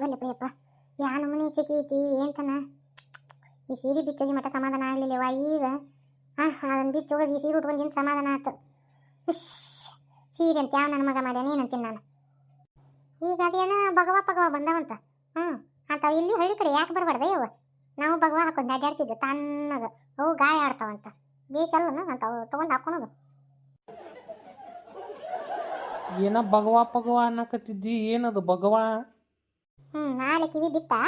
ಬಲ್ಲಪ್ಪ ಯಪ್ಪ ಯಾ ನಮೂನಿ ಸಿಟಿ ಐತಿ ಏನ್ತನ ಈ ಸೀರೆ ಬಿಚ್ಚೋಗಿ ಮಟ್ಟ ಸಮಾಧಾನ ಆಗಲಿಲ್ಲವ ಈಗ. ಆ ಅದನ್ನ ಬಿಚ್ಚೋಗೋದು ಈ ಸೀರೆ ಉಟ್ಕೊಂದಿನ ಸಮಾಧಾನ ಆಯ್ತು ಸೀರೆ ಅಂತ ಯಾವ ನನ್ನ ಮಗ ಮಾಡ್ಯಾನ ಏನಂತೀನಿ ನಾನು? ಈಗ ಅದೇನ ಭಗವ ಪಗವ ಬಂದವಂತ. ಹ್ಞೂ ಅಂತ ಇಲ್ಲಿ ಹಳ್ಳಿ ಕಡೆ ಯಾಕೆ ಬರಬಾರ್ದ ಇವ ನಾವು ಭಗವ ಹಾಕೊಂಡು ಅಡ್ಡಾಡ್ತಿದ್ದೆ ತಣ್ಣಗ. ಅವು ಗಾಯ ಆಡ್ತಾವಂತ. ಬೇಸಲ್ಲನ ಅಂತ ಅವು ತೊಗೊಂಡು ಹಾಕೊಳೋದು ಏನ ಭಗವಾ ಪಗವಾ ಅನ್ನಕತ್ತಿದ್ದಿ, ಏನದು ಭಗವಾ? ನಾಳೆ ಕಿವಿ ಬಿತ್ತಾ?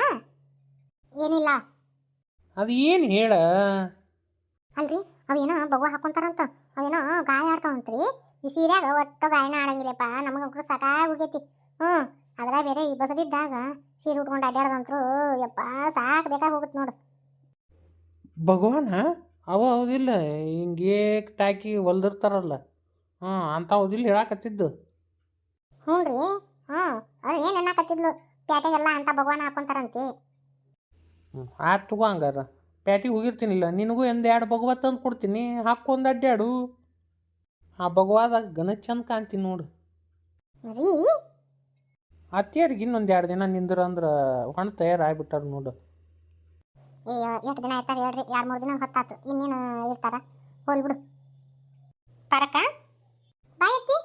ಏನಿಲ್ಲ. ಅದು ಏನು ಹೇಳ? ಅಲ್ರಿ ಅವೇನೋ ಬಗ್ವ ಹಾಕೊಂತಾರಂತ. ಅವೇನೋ ಗಾಯ ಆಡ್ತಾವಂತ್ರಿ. ಈ ಸೀರ್ಯಾಗ ಒಟ್ಟು ಗಾಯನ ಆಡಂಗಿಲ್ಲಪ್ಪ. ನಮಗ ಸಾಕಾಗಿ ಹೋಗೈತಿ ಹ್ಞೂ ಅದ್ರ ಬೇರೆ ಈ ಬಸದಿದ್ದಾಗ ಸೀರೆ ಉಟ್ಕೊಂಡು ಅಡ್ಡಾಡ್ದಂತ್ರು ಯಪ್ಪ ಸಾಕು ಬೇಕಾಗಿ ಹೋಗುತ್ತೆ ನೋಡು. ಭಗವಾನ? ಅವ ಹೌದಿಲ್ಲ. ಹಿಂಗೆ ಟಾಕಿ ಹೊಲ್ದಿರ್ತಾರಲ್ಲ. ಹ್ಞೂ ಅಂತ ಹೌದಿಲ್ಲ ಹೇಳಾಕತ್ತಿದ್ದು. ಹ್ಞೂ ರೀ ಹ್ಞೂ ಅವ್ರು ಏನು ಅನ್ನಕತ್ತಿದ್ಲು? ಪ್ಯಾಟೆಗೆಲ್ಲ ಅಂತ ಭಗವಾನ ಹಾಕೊಂತಾರಂತೆ. ಆಯ್ತು ತಗೋ ಹಂಗಾರ. ಪ್ಯಾಟಿಗೆ ಹೋಗಿರ್ತೀನಿಲ್ಲ ನಿನಗೂ ಒಂದು ಎರಡು ಭಗವ ತಂದು ಕೊಡ್ತೀನಿ ಹಾಕ್ಕೊಂದು ಅಡ್ಡಾಡು ಆ ಭಗವಾದಾಗ ಗನ ಚಂದ ಕಾಣ್ತೀನಿ ನೋಡು. ರೀ ಅತ್ತಿಯರಿಗೆ ಇನ್ನೊಂದು ಎರಡು ದಿನ ನಿಂದ್ರ ಅಂದ್ರೆ ಹೊಣ ತಯಾರಾಗ್ಬಿಟ್ಟಾರ ನೋಡು. ಏ ಎಷ್ಟು ದಿನ ಇರ್ತಾರೆ ಹೇಳ್ರಿ ಎರಡು ಮೂರು ದಿನ ಹೊತ್ತಾತು ಇನ್ನೇನು ಇರ್ತಾರ? ಹೋಲ್ ಬಿಡು. ಪರಕ? ಅತ್ತಿ.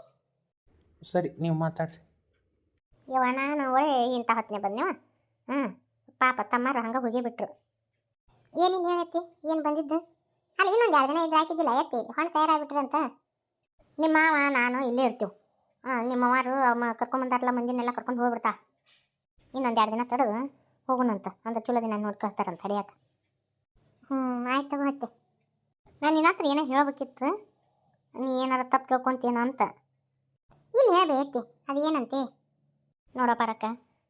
ಸರಿ ನೀವು ಮಾತಾಡ್ರಿ. ನಾನು ಒಳ್ಳೆ ಇಂಥ ಹೊತ್ತಿನ ಬಂದೆವ ಹ್ಞೂ, ಪಾಪ ತಮ್ಮಾರು ಹಂಗೆ ಹೋಗಿ ಬಿಟ್ರು ಏನಿಲ್ಲ ಹೇಳತ್ತಿ? ಏನು ಬಂದಿದ್ದು? ಅಲ್ಲಿ, ಇನ್ನೊಂದು ಎರಡು ದಿನ ಇದ್ರೆ ಹಾಕಿದ್ದಿಲ್ಲ, ಎತ್ತಿ ಹೊಣ ತಯಾರಾಗ್ಬಿಟ್ರಂತ ನಿಮ್ಮ ಮಾವ, ನಾನು ಇಲ್ಲೇ ಇರ್ತೀವಿ. ಹಾಂ ನಿಮ್ಮ ಮಾವಾರು ಅಮ್ಮ ಕರ್ಕೊಂಬಂದಾರಲ್ಲ ಮಂದಿನೆಲ್ಲ ಕರ್ಕೊಂಡು ಹೋಗ್ಬಿಡ್ತಾ. ಇನ್ನೊಂದು ಎರಡು ದಿನ ತಡೆದು ಹೋಗೋಣಂತ ಅಂದ್ರೆ ಚಲೋ ದಿನ ನೋಡಿ ಕಳಿಸ್ತಾರಂತ ಹಡಿಯಾಕ ಹ್ಞೂ, ಆಯ್ತು ಮತ್ತೆ ನಾನು ನಿನ್ನ ಹತ್ರ ಏನೋ ಹೇಳ್ಬೇಕಿತ್ತು. ನೀ ಏನಾರ ತಪ್ಪು ತಿಳ್ಕೊಂತೀನೋ ಅಂತ. ಇಲ್ಲಿ ಹೇಳ್ಬೇತಿ ಅದು ಅದೇನಂತೆ? ನೋಡಪ್ಪ ರಕ್ಕ.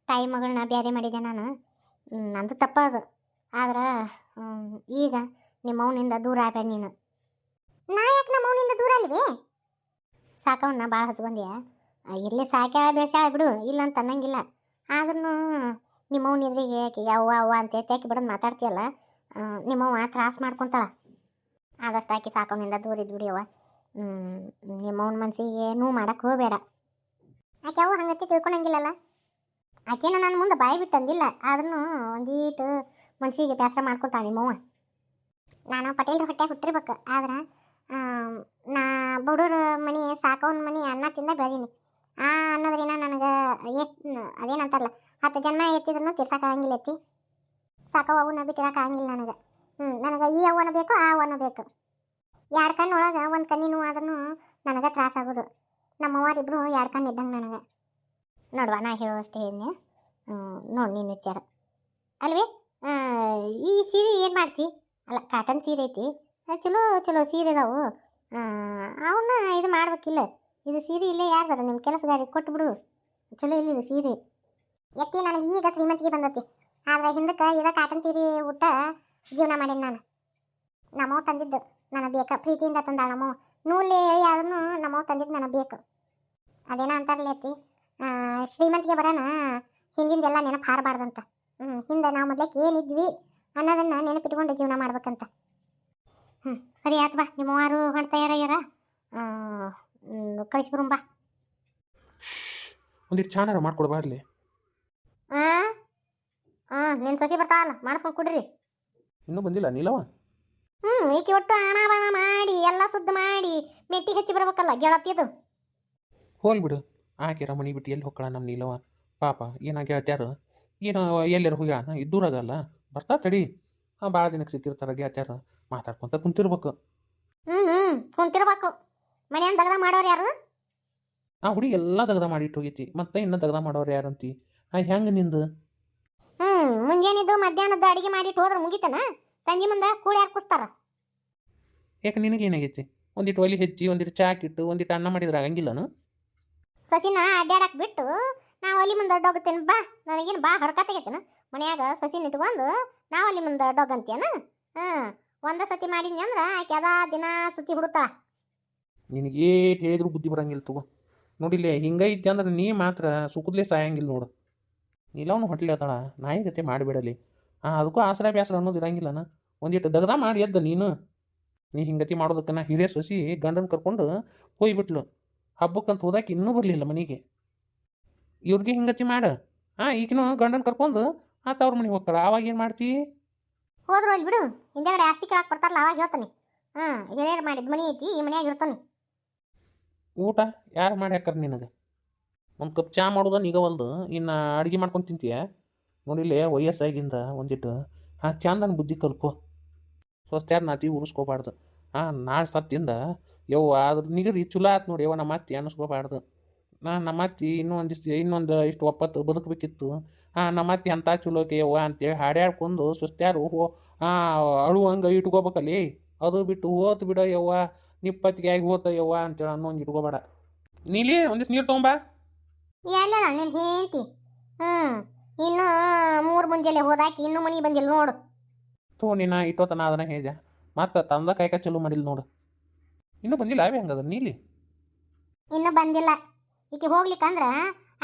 ತಾಯಿ ಮಗಳನ್ನ ಬ್ಯಾರೆ ಮಾಡಿದೆ ನಾನು. ನಂದು ತಪ್ಪ ಅದು. ಆದ್ರೆ ಈಗ ನಿಮ್ಮ ಅವನಿಂದ ದೂರ ಆಗ್ಬೇಡ ನೀನು. ನಾ ಯಾಕೆ ನಮ್ಮ ಅವನಿಂದ ದೂರ ಅಲ್ವಿ ಸಾಕವನ್ನ ಭಾಳ ಹಚ್ಕೊಂಡ್ಯಾ? ಇರಲಿ ಸಾಕ್ಯಾಳ ಬೆಳೆಸ್ಯಾಳ ಬಿಡು. ಇಲ್ಲ ಅಂತ ಅನ್ನಂಗಿಲ್ಲ. ಆದ್ರೂ ನಿಮ್ಮ ಅವನ ಎದುರಿಗೆ ಆಕೆಗೆ ಅವ್ವ ಅವ್ವ ಅಂತ ಯಾಕೆ ಬಿಡೋದು ಮಾತಾಡ್ತೀಯಲ್ಲ ನಿಮ್ಮವ್ವ ತ್ರಾಸ ಮಾಡ್ಕೊತಾಳ. ಆದಷ್ಟು ಆಕೆ ಸಾಕವನಿಂದ ದೂರ ಇದ್ಬಿಡಿ ಬಿಡಿಯವ್ವ ನಿಮ್ಮ ಅವನ ಮನಸ್ಸಿಗೆ ಏನೂ ಮಾಡಕ್ಕೆ ಹೋಗಬೇಡ. ಆಕೆ ಅವು ಹಂಗತಿ ತಿಳ್ಕೊಳಂಗಿಲ್ಲಲ್ಲ ಆಕೆನ ನನ್ನ ಮುಂದೆ ಬಾಯಿ ಬಿಟ್ಟು ಅಂದಿಲ್ಲ ಆದ್ರೂ ಒಂದೀಟು ಮನ್ಸಿಗೆ ಬೇಸರ ಮಾಡ್ಕೊತಾಳೆ ನಿಮ್ಮವ್ವ. ನಾನು ಪಟೇಲ್ರ ಹೊಟ್ಟೆ ಹುಟ್ಟಿರ್ಬೇಕು, ಆದ್ರೆ ನಾ ಬಡವ್ರ ಮನೆ ಸಾಕೋನ್ ಮನೆ ಅನ್ನ ತಿಂದ ಬೆಳೀನಿ ಆ ಅನ್ನೋದ್ರಿನ ನನಗೆ ಎಷ್ಟು, ಅದೇನಂತಾರಲ್ಲ, ಹತ್ತು ಜನ್ಮ ಎತ್ತಿದ್ರು ತಿರ್ಸಕ್ಕಾಗಂಗಿಲ್ಲ ಎತ್ತಿ ಸಾಕವ ಅವನ್ನ ಬಿಟ್ಟಿರಕ್ಕೆ ಆಗಂಗಿಲ್ಲ ನನಗೆ. ಹ್ಞೂ ನನಗೆ ಈ ಅವನ ಬೇಕು, ಆ ಅವನ ಬೇಕು. ಎರಡು ಕಣ್ಣೊಳಗೆ ಒಂದು ಕಣ್ಣಿನೂ ಆದ್ರೂ ನನಗೆ ತ್ರಾಸ ಎರಡು ಕಣ್ಣು ಇದ್ದಂಗೆ ನನಗೆ. ನೋಡುವ, ನಾ ಹೇಳುವಷ್ಟು ಹೇಳಿದ್ನೆ ನೋಡಿ ನೀನು ವಿಚಾರ. ಅಲ್ವೇ? ಈ ಸೀರೆ ಏನು ಮಾಡ್ತಿ? ಅಲ್ಲ ಕಾಟನ್ ಸೀರೆ ಐತಿ. ಚಲೋ ಚಲೋ ಸೀರೆ ಅದಾವು. ಅವನ್ನ ಇದು ಮಾಡ್ಬೇಕಿಲ್ಲ. ಇದು ಸೀರೆ ಇಲ್ಲೇ ಯಾರ್ದಾರ ನಿಮ್ಮ ಕೆಲಸಗಾರಿಗೆ ಕೊಟ್ಬಿಡು ಚಲೋ ಇಲ್ಲ ಸೀರೆ. ಎತ್ತಿ ನನಗೆ ಈಗ ಶ್ರೀಮಂತಿಗೆ ಬಂದತಿ. ಆದ್ರೆ ಹಿಂದಕ್ಕೆ ಇದ ಕಾಟನ್ ಸೀರೆ ಊಟ ಜೀವನ ಮಾಡೀನಿ ನಾನು? ನಮ್ಮವ್ ತಂದಿದ್ದು. ನನಗೆ ಬೇಕಾ ಪ್ರೀತಿಯಿಂದ ತಂದಾಳಮ್ಮ ನೂಲೆ ಹೇಳಿ ಅದನ್ನು ನಮ್ಮವ್ ತಂದಿದ್ದು ನನಗೆ ಬೇಕು. ಅದೇನ ಅಂತಾರಲ್ಲ ಶ್ರೀಮಂತಿಗೆ ಬರೋಣ ಹಿಂದಿಂದೆಲ್ಲ ನೆನಪು ಹಾರಬಾರ್ದಂತ. ಹ್ಞೂ ಹಿಂದೆ ನಾವು ಮೊದಲಕ್ಕೆ ಏನಿದ್ವಿ ಅನ್ನೋದನ್ನು ನೆನಪಿಟ್ಕೊಂಡು ಜೀವನ ಮಾಡ್ಬೇಕಂತ. ಹ್ಞೂ ಸರಿ ಆಯ್ತು ಬಾ ನಿಮ್ಮವಾರು ಹೊರ ತಯಾರಾಗ್ಯಾರ. ಕಳಿಸ್ಬಿಡುಂ ಬಾ. ಒಂದಿಟ್ಟು ಚಾನಾರ ಮಾಡ್ಕೊಡ್ಬಾ ಅಲ್ಲಿ. ಹಾಂ ಹಾಂ ನಿನ್ನ ಸೊಸಿ ಬರ್ತಾವಲ್ಲ ಮಾಡಿಸ್ಕೊಂಡು ಕೊಡ್ರಿ. ಇನ್ನೂ ಬಂದಿಲ್ಲ ನೀಲವ ಹ್ಞೂ ಈಕೆ ಒಟ್ಟು ಹಣ ಬಣ ಮಾಡಿ ಎಲ್ಲ ಸುದ್ದ ಮಾಡಿ ಮೆಟ್ಟಿ ಹಚ್ಚಿ ಬರ್ಬೇಕಲ್ಲ ಗೆಳತಿಯದು ಹೋಲ್ ಬಿಡು. ಆಕೆ ರಮಣಿ ಬಿಟ್ಟು ಎಲ್ಲಿ ಹೊಕ್ಕಳ ನಮ್ಮ ನೀಲವ ಪಾಪ ಏನ ಗೆಳತ್ಯಾರ? ಏನು ಎಲ್ಲಾರು ಹೋಗ್ಯಾನ ಅದಲ್ಲ. ಬರ್ತಾ ತಡಿ. ಹಾಂ ಭಾಳ ದಿನಕ್ಕೆ ಸಿಕ್ಕಿರ್ತಾರ ಗೆಳ್ತ್ಯಾರ. ಮಾತಾಡ್ಕೊಂತ ಕುಂತಿರ್ಬೇಕು. ಹ್ಞೂ ಹ್ಞೂ ಕುಂತಿರ್ಬೇಕು. ಮನೆಯನ್ ದಗದ ಮಾಡೋರು ಯಾರು? ಆ ಹುಡುಗಿ ಎಲ್ಲ ದಗದ ಮಾಡಿಟ್ಟು ಹೋಗೈತಿ ಮತ್ತೆ ಇನ್ನೂ ದಗದ ಮಾಡೋರು ಯಾರಂತಿ? ಆ ಹೆಂಗೆ ನಿಂದು? ಹ್ಞೂ ಮುಂಜಾನೆದ್ದು ಮಧ್ಯಾಹ್ನದ ಅಡಿಗೆ ಮಾಡಿಟ್ಟು ಹೋದ್ರೆ ಮುಗಿತನ? ಸಂಜೆ ಮುಂದೆ ಕೂಡಿ ಯಾರು ಕುಸ್ತಾರ? ಯಾಕೆ ನಿನಗೆ ಏನಾಗೈತಿ? ಒಂದಿಟ್ಟು ಒಲಿ ಹೆಚ್ಚಿ ಒಂದಿಟ್ಟು ಚಾಕಿಟ್ಟು ಒಂದಿಟ್ಟು ಅನ್ನ ಮಾಡಿದ್ರೆ ಆಗಂಗಿಲ್ಲನು? ಸಸಿನ ಅಡ್ಡಾಡಕ್ ಬಿಟ್ಟು ನಾ ಒಲಿ ಮುಂದೆ ಅಡ್ಡೋಗುತ್ತೇನೆ ಬಾ. ನನಗೇನು ಬಾ ಹರ್ಕತ್ತಾಗೈತೇನ ಮನ್ಯಾಗ ಸಸಿನ ಇಟ್ಕೊಂಡು ನಾವು ಅಲ್ಲಿ ಮುಂದೆ ಅಡ್ಡೋಗಂತೇನ ಹಾಂ ಒಂದ ಸತಿ ಮಾಡಿದ್ನಿ ಅಂದ್ರೆ ಆಕೆ ಅದ ದಿನ ಸುತ್ತಿ ಬಿಡುತ್ತಾಳ ನಿನಗೆ ಏಟ್ ಹೇಳಿದ್ರು ಬುದ್ಧಿ ಬರಂಗಿಲ್ಲ ತಗೋ. ನೋಡಿಲ್ಲೇ ಹಿಂಗೈತಿ ಅಂದ್ರೆ ನೀ ಮಾತ್ರ ಸುಖದ್ಲೇ ಸಾಯಂಗಿಲ್ಲ ನೋಡು. ನೀಲವನು ಹೊಟ್ಲಿ ಅದಾಳ ನಾಯಿ ಗತೆ ಮಾಡಿಬಿಡಲಿ. ಅದಕ್ಕೂ ಆಸರ ಬ್ಯಾಸರ ಅನ್ನೋದು ಇರಂಗಿಲ್ಲನ ಒಂದಿಟ್ಟು ದಗದ ಮಾಡಿ ಎದ್ದ ನೀನು. ನೀ ಹಿಂಗತಿ ಮಾಡೋದಕ್ಕೆ ನಾ ಹಿರಿಯ ಸೊಸಿ ಗಂಡನ ಕರ್ಕೊಂಡು ಹೋಗ್ಬಿಟ್ಲು ಹಬ್ಬಕ್ಕಂತ ಹೋದಾಕೆ ಇನ್ನೂ ಬರಲಿಲ್ಲ ಮನೆಗೆ. ಇವ್ರಿಗೆ ಹಿಂಗತಿ ಮಾಡ. ಹಾಂ ಈಗಿನ ಗಂಡನ ಕರ್ಕೊಂಡು ಆ ತವ್ರ ಮನೆಗೆ ಹೋಗ್ತಾಳ. ಆವಾಗ ಏನು ಮಾಡ್ತಿ? ಹೋದ್ರು ಅಲ್ಲಿ ಬಿಡು. ಹಿಂದೆಗಡೆ ಆಸ್ತಿ ಕೇಳಕ್ಕೆ ಬರ್ತಾರಲ್ಲ ಅವಾಗ ಹೇಳ್ತಾನೆ. ಹಾಂ ಹಿರಿಯರು ಮಾಡಿದ ಮನೆ ಐತಿ ಈ ಮನೆಯಾಗ ಇರ್ತಾನೆ. ಊಟ ಯಾರು ಮಾಡಿ ಹಾಕಾರ ನಿನಗೆ? ಒಂದು ಕಪ್ ಚಾ ಈಗ ಒಂದು. ಇನ್ನು ಅಡುಗೆ ಮಾಡ್ಕೊಂಡು ತಿಂತೀಯ? ನೋಡಿಲ್ಲೇ ವಯಸ್ಸಾಗಿಂದ ಒಂದಿಟ್ಟು, ಹಾಂ, ಚಂದನ ಬುದ್ಧಿ ಕಲ್ಪು ನಾ ನಾತಿ ಉರಿಸ್ಕೋಬಾರ್ದು. ಹಾಂ, ನಾಳೆ ಸತ್ತಿಂದ, ಯವ್ವ ಅದ್ರ ನಿಗದಿ ಚಲೋ ಆಯ್ತು ನೋಡಿ, ಯವ್ವ, ನಮ್ಮ ಅತ್ತಿ ಅನ್ನಿಸ್ಕೋಬಾರ್ದು ನಾ ನಮ್ಮ ಅತ್ತಿ ಇನ್ನೊಂದಿಷ್ಟು ಇನ್ನೊಂದು ಇಷ್ಟು ಒಪ್ಪತ್ತು ಬದುಕಬೇಕಿತ್ತು. ಹಾಂ, ನಮ್ಮ ಅತ್ತಿ ಅಂಥ ಚಲೋಕೆ ಯವ್ವ ಅಂತೇಳಿ ಹಾಡ್ಯಾಡ್ಕೊಂಡು ಸುಸ್ತ್ಯಾರು, ಹೋ, ಹಾಂ ಅಳುವಂಗೆ ಇಟ್ಕೋಬೇಕಲ್ಲಿ ಅದು ಬಿಟ್ಟು ಹೋತು ಬಿಡೋ ಯವ್ವ, ನಿಪ್ಪತ್ತಿಗೆ ಆಗಿ ಹೋತ ಯವ್ವ ಅಂತೇಳಿ ಅನ್ನೋಂಗೆ ಇಟ್ಕೋಬೇಡ. ನೀಲಿ ಒಂದಿಷ್ಟು ನೀರು ತೊಗೊಂಬಾ. ಎಲ್ಲ ಹ್ಞೂ ಇನ್ನು ಮೂರು ಮುಂಜಾನೆ ಹೋದಾಕಿ ಇನ್ನೂ ಮನೆ ಬಂದಿಲ್ಲ ನೋಡು. ತೋ ನಿನ್ನ ಇಟ್ಟೋತನ ಅದನ್ನ ಹೇಜ ಮತ್ತೆ ತಂದ ಕಾಯ್ಕ ಚಲೋ ಮಾಡಿಲ್ಲ ನೋಡು. ಇನ್ನೂ ಬಂದಿಲ್ಲ ಅವೇ ಹಂಗದ ನೀಲಿ? ಇನ್ನೂ ಬಂದಿಲ್ಲ. ಈಕೆ ಹೋಗ್ಲಿಕ್ಕಂದ್ರ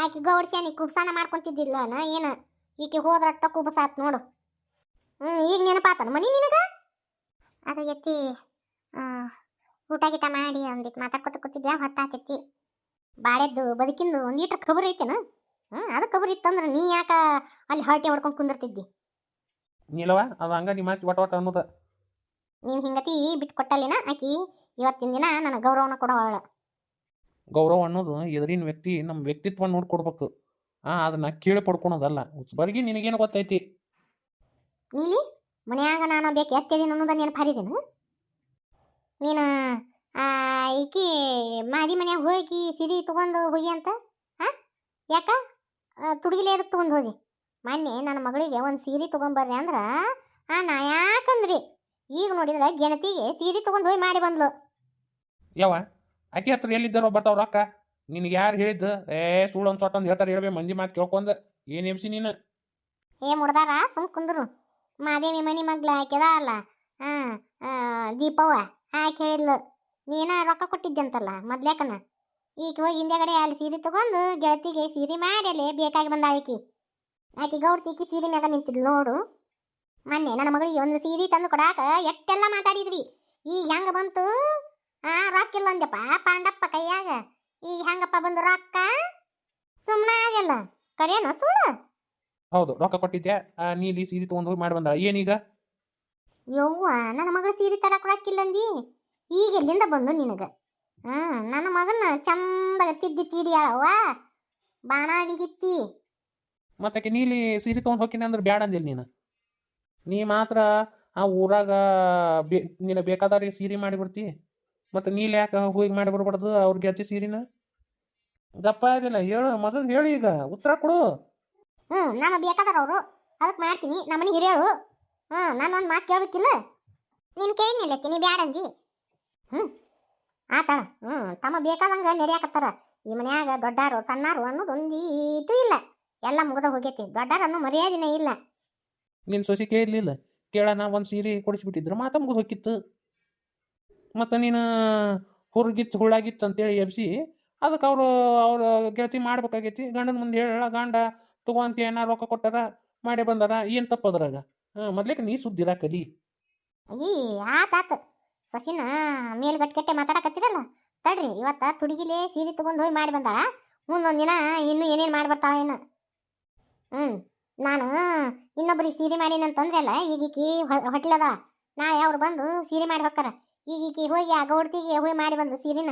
ಆಕೆ ಗೌಡ್ಸ್ಯಾನಿ ಕುಬ್ಸಾನ ಮಾಡ್ಕೊಂತಿದ್ದಿಲ್ಲ ನಾ ಏನು? ಈಕೆ ಹೋದ್ರಟ್ಟ ಕುಬ್ಸಾತ್ ನೋಡು. ಹ್ಞೂ ಈಗ ನೆನಪಾತನ ಮನಿ ನಿನಗ? ಅದು ಎತ್ತಿ ಊಟ ಗೀಟ ಮಾಡಿ ಒಂದಿಟ್ಟು ಮಾತಾಡ್ಕೊತ ಕೂತಿದ್ಯಾ ಹೊತ್ತಾತೈತಿ. ಬಾಳೆದ್ದು ಬದುಕಿಂದು ಒಂದು ಲೀಟರ್ ಖಬರ್ ಐತೇನ? ಹ್ಞೂ ಅದಕ್ಕೆ ಖಬರ್ ಇತ್ತಂದ್ರೆ ನೀ ಯಾಕ ಅಲ್ಲಿ ಹರಟೆ ಹೊಡ್ಕೊಂಡು ಕುಂದಿರ್ತಿದ್ದಿ? ನೀಲವ ಅದು ಹಂಗ ನಿಮ್ಮ ವಟ ಒಟ ಅನ್ನೋದ. ನೀನು ಹಿಂಗತಿ ಬಿಟ್ಟು ಕೊಟ್ಟಲ್ಲಿನ ಆಕಿ ಇವತ್ತಿನ ದಿನ ನನ್ನ ಗೌರವನ ಕೊಡೋಳ ಗೌರವ ಅನ್ನೋದು ಎದುರಿನ ವ್ಯಕ್ತಿ ನಮ್ಮ ವ್ಯಕ್ತಿತ್ವ ನೋಡ್ಕೊಡ್ಬೇಕು ಆ ಅದನ್ನ ಕೇಳಿ ಪಡ್ಕೊಳೋದಲ್ಲ. ಉಸ್ಬರ್ಗಿ ನಿನಗೇನು ಗೊತ್ತೈತಿ? ನೀಲಿ ಮನ್ಯಾಗ ನಾನು ಬೇಕು ಎತ್ತಿದೀನಿ ಅನ್ನೋದ ನೆನಪು ಹರಿದೇನು? ನೀನು ಆ, ಈಕಿ ಮಾದಿ ಮನ್ಯಾಗ ಹೋಗಿ ಸಿರಿ ತಗೊಂಡು ಹೋಗಿ ಅಂತ? ಹಾಂ ಯಾಕ? ತುಡುಗಿಲೆ ಅದಕ್ಕೆ ತೊಗೊಂಡು ಹೋಗಿ ಮೊನ್ನೆ ನನ್ನ ಮಗಳಿಗೆ ಒಂದು ಸೀರೆ ತೊಗೊಂಬರ್ರಿ ಅಂದ್ರೆ ಆ ನಾ ಯಾಕಂದ್ರಿ? ಈಗ ನೋಡಿದ್ರೆ ಗೆಣತಿಗೆ ಸೀರೆ ತೊಗೊಂಡು ಹೋಗಿ ಮಾಡಿ ಬಂದ್ಲು. ಯಾವ ಆಕೆ ಹತ್ರ ಎಲ್ಲಿದ್ದಾರೋ ಬರ್ತಾವ ರೊಕ್ಕ? ನಿನಗೆ ಯಾರು ಹೇಳಿದ್ದು? ಏ ಸುಳ್ಳು ಒಂದು ಸೊಟ್ಟ ಒಂದು ಹೇಳ್ತಾರೆ ಹೇಳ್ಬೇಕು ಮಂದಿ ಮಾತು ಕೇಳ್ಕೊಂದು ಏನು ಎಬ್ಸಿ ನೀನು? ಏ ಮುಡ್ದಾರ ಸುಮ್ ಕುಂದ್ರು. ಮಾದೇವಿ ಮನಿ ಮಗ್ಲ ಹಾಕ್ಯದ ಅಲ್ಲ ಹಾಂ ದೀಪವ್ವ ಹಾಕಿ ಹೇಳಿದ್ಲು. ನೀನ ರೊಕ್ಕ ಕೊಟ್ಟಿದ್ದೆ ಅಂತಲ್ಲ ಮೊದ್ಲೇಕನ ಈಗ ಹೋಗಿ ಹಿಂದೆಗಡೆ ಅಲ್ಲಿ ಸೀರೆ ತಗೊಂಡು ಗೆಳತಿಗೆ ಸೀರೆ ಮಾಡಿ ಅಲ್ಲಿ ಬೇಕಾಗಿ ಬಂದ ಆಕಿ ಆಕಿ ಗೌಡ್ತಿಕಿ ಸೀರೆ ಮ್ಯಾಗ ನಿಂತಿದ್ಲು ನೋಡು. ಮೊನ್ನೆ ನನ್ನ ಮಗಳಿಗೆ ಒಂದು ಸೀರೆ ತಂದು ಕೊಡಾಕ ಎಷ್ಟೆಲ್ಲ ಮಾತಾಡಿದ್ರಿ. ಈಗ ಹೆಂಗ ಬಂತು? ಆ ರೊಕ್ಕ ಇಲ್ಲ ಅಂದಪ್ಪ ಪಾಂಡಪ್ಪ ಕೈಯಾಗ. ಈಗ ಹೆಂಗಪ್ಪ ಬಂದು ರೊಕ್ಕ? ಸುಮ್ಮನೆ ಆಗಲ್ಲ. ಕರೆಯನ ಸುಳ್ಳು? ಹೌದು ರೊಕ್ಕ ಕೊಟ್ಟಿದ್ದೆ. ಆ ನೀಲಿ ಸೀರೆ ತೊಗೊಂಡು ಹೋಗಿ ಮಾಡಿ ಬಂದ ಏನೀಗ? ಯವ್ವ ನನ್ನ ಮಗಳು ಸೀರೆ ತರ ಕೊಡಕ್ಕಿಲ್ಲಂದಿ ಈಗ ಎಲ್ಲಿಂದ ಬಂದು ನಿನಗ? ಹ್ಮ್ ನನ್ನ ಮಗನ ಚಂದಾಗ ತಿದ್ದಿ ತೀಡಿಯಾಳವ್ವ ಬಾಣಾಡಿಗಿತ್ತಿ ಮತ್ತೆ ನೀಲಿ ಸೀರೆ ತೊಗೊಂಡು ಹೋಗಿನ ಅಂದ್ರೆ ಬ್ಯಾಡ ಅಂದಿಲ್ಲ ನೀನು. ನೀ ಮಾತ್ರ ಆ ಊರಾಗ ಬೇ ನಿನ ಬೇಕಾದವ್ರಿಗೆ ಸೀರೆ ಮಾಡಿಬಿಡ್ತಿ. ಮತ್ತು ನೀಲಿ ಯಾಕೆ ಹೋಗಿ ಮಾಡಿ ಬರ್ಬಾರ್ದು ಅವ್ರಿಗೆ ಹಚ್ಚಿ ಸೀರೆನ? ಗಪ್ಪ ಇದಿಲ್ಲ ಹೇಳು ಮಗಗೆ ಹೇಳಿ ಈಗ ಉತ್ತರ ಕೊಡು. ಹ್ಮ್ ನಮ್ಮ ಬೇಕಾದಾರ ಅವರು. ಅದಕ್ಕೆ ಮಾಡ್ತೀನಿ ನಮ್ಮನೆ ಹಿರಿಯಳು ಹ್ಞೂ ನಾನು ಒಂದು ಮಾತು ಕೇಳಬೇಕಿಲ್ಲ? ನೀನು ಕೇಳಿನಿಲ್ಲತ್ತಿ ನೀ ಬ್ಯಾಡ ಅಂದಿ. ಹ್ಮ್. ಆತಾಳ. ಹ್ಞೂ ತಮ್ಮ ಬೇಕಾದಂಗ ನಡೆಯಾಕತ್ತಾರ. ಈ ಮನ್ಯಾಗ ದೊಡ್ಡಾರು ಸಣ್ಣಾರು ಅನ್ನೋದು ಒಂದೀಟು ಇಲ್ಲ. ಎಲ್ಲ ಮುಗಿದ ಹೋಗೈತಿ. ದೊಡ್ಡಾರ ಅನ್ನೋ ಮರ್ಯಾದಿನೇ ಇಲ್ಲ. ನಿನ್ನ ಸೊಸಿ ಕೇಳಲಿಲ್ಲ ಕೇಳೋಣ ಒಂದು ಸೀರೆ ಕೊಡಿಸ್ಬಿಟ್ಟಿದ್ರು ಮಾತ ಮುಗಿದು ಹೋಗಿತ್ತು. ಮತ್ತು ನೀನು ಹುರ್ಗಿತ್ತು ಹುಳಾಗಿತ್ತು ಅಂತೇಳಿ ಎಬ್ಸಿ ಅದಕ್ಕೆ ಅವರು ಅವ್ರ ಗೆಳತಿ ಮಾಡ್ಬೇಕಾಗೈತಿ. ಗಂಡನ ಮುಂದೆ ಹೇಳ ಗಂಡ ತಗೋಂತ ಏನಾರ ರೊಕ್ಕ ಕೊಟ್ಟಾರ ಮಾಡಿ ಬಂದಾರ ಏನು ತಪ್ಪದ್ರಾಗ ಹಾಂ ಮೊದ್ಲಿಕ್ಕೆ ನೀ ಸುದ್ದಿರ ಕಲಿ. ಈ ಆತಾತ ಸಸಿನ ಮೇಲ್ಗಟ್ಕಟ್ಟೆ ಮಾತಾಡಕತ್ತಿರಲ್ಲ? ತಡ್ರಿ, ಇವತ್ತ ತುಡುಗಿಲೆ ಸೀರೆ ತಗೊಂಡು ಹೋಗಿ ಮಾಡಿ ಬಂದಾಳ. ಮುಂದೊಂದು ದಿನ ಇನ್ನೂ ಏನೇನು ಮಾಡಿ ಬರ್ತಾಳ ಏನು ಹ್ಞೂ ನಾನು ಇನ್ನೊಬ್ರಿಗೆ ಸೀರೆ ಮಾಡೀನಿ ಅಂತಂದ್ರೆ ಅಲ್ಲ, ಈಗ ಈಕಿ ಹೊಟ್ಲದ ನಾಳೆ ಅವ್ರು ಬಂದು ಸೀರೆ ಮಾಡಿ ಹೋಕ್ಕಾರ? ಈಗ ಈಕಿ ಹೋಗಿ ಆ ಗೌಡ್ತಿಗೆ ಹೋಗಿ ಮಾಡಿ ಬಂದು ಸೀರೆನ.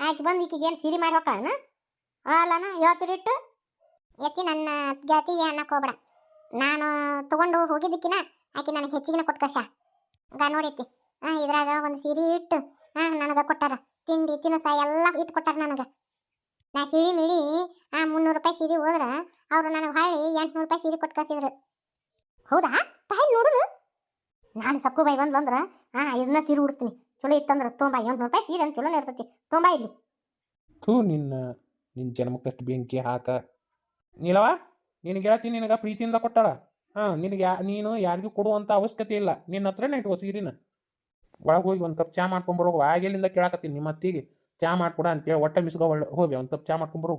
ಆಕಿ ಬಂದು ಈಕಿಗೆ ಏನು ಸೀರೆ ಮಾಡಿ ಹೋಕ್ಕಳನ? ಅಲ್ಲನ ಹೇಳ್ತಿರಿಟ್ಟು ಎತ್ತಿ ನನ್ನ ಗೆಳತಿಗೆ ಅನ್ನಕ್ಕೆ ಹೋಗ್ಬೇಡ. ನಾನು ತಗೊಂಡು ಹೋಗಿದ್ದಕ್ಕಿನ ಆಕೆ ನನಗೆ ಹೆಚ್ಚಿಗೆನ ಕೊಟ್ಕಸ ಕಸ ಗ ನೋಡೈತಿ ಇದ್ರಾಗ ಒಂದು ಸೀರೆ ಇಟ್ಟು ಹಾ ನನಗೆ ಕೊಟ್ಟಾರ. ತಿಂಡಿ ತಿನಸ ಎಲ್ಲ ಇಟ್ಟು ಕೊಟ್ಟಾರ ನನಗೆ. ನಾ ಸಿಳಿ ಮಿಳಿ, ಆ, ಮುನ್ನೂರು ರೂಪಾಯಿ ಸೀರೆ ಹೋದ್ರ, ಅವರು ನನಗೆ ಹೊಳ್ಳಿ ಎಂಟುನೂರು ರೂಪಾಯಿ ಸೀರೆ ಕೊಟ್ಟು ಕಳಿಸಿದ್ರು. ಹೌದಾ? ತಾಯಿ ನೋಡುದು. ನಾನು ಸಕ್ಕು ಬಾಯಿ ಬಂದ್ಲು ಅಂದ್ರೆ, ಆ, ಇದನ್ನ ಸೀರೆ ಉಡಿಸ್ತೀನಿ. ಚಲೋ ಇತ್ತಂದ್ರೆ ತೊಂಬ ಎಂಟುನೂರು ರೂಪಾಯಿ ಸೀರೆ ಅಂತ ಚಲೋ ಇರ್ತೈತಿ. ತೊಂಬ ಇಲ್ಲಿ. ಥೂ, ನಿನ್ನ ನಿನ್ನ ಜನ್ಮಕ್ಕಷ್ಟು ಬೆಂಕಿ ಹಾಕ. ನೀಲವ ನಿನಗೆ ಹೇಳ್ತೀನಿ, ನಿನಗೆ ಪ್ರೀತಿಯಿಂದ ಕೊಟ್ಟಾಳ. ಹಾಂ, ನಿನಗೆ ನೀನು ಯಾರಿಗೂ ಕೊಡುವಂಥ ಅವಶ್ಯಕತೆ ಇಲ್ಲ. ನಿನ್ನ ಹತ್ರನೇ ಇಟ್ಕೋ ಸೀರಿನ. ಒಳಗೆ ಹೋಗಿ ಒಂದು ಕಪ್ ಚಾ ಮಾಡ್ಕೊಂಬರೋಗು ಆಗೆಲ್ಲಿಂದ ಕೇಳಾಕತ್ತೀನಿ ನಿಮ್ಮ ಅತ್ತಿಗೆ ಚಾ ಮಾಡ್ಕೊಡ ಅಂತೇಳಿ ಒಟ್ಟೆ ಮಿಸ್ಗೋ ಹೋಗಿ ಒಂದು ಕಪ್ ಚಾ ಮಾಡ್ಕೊಂಬರು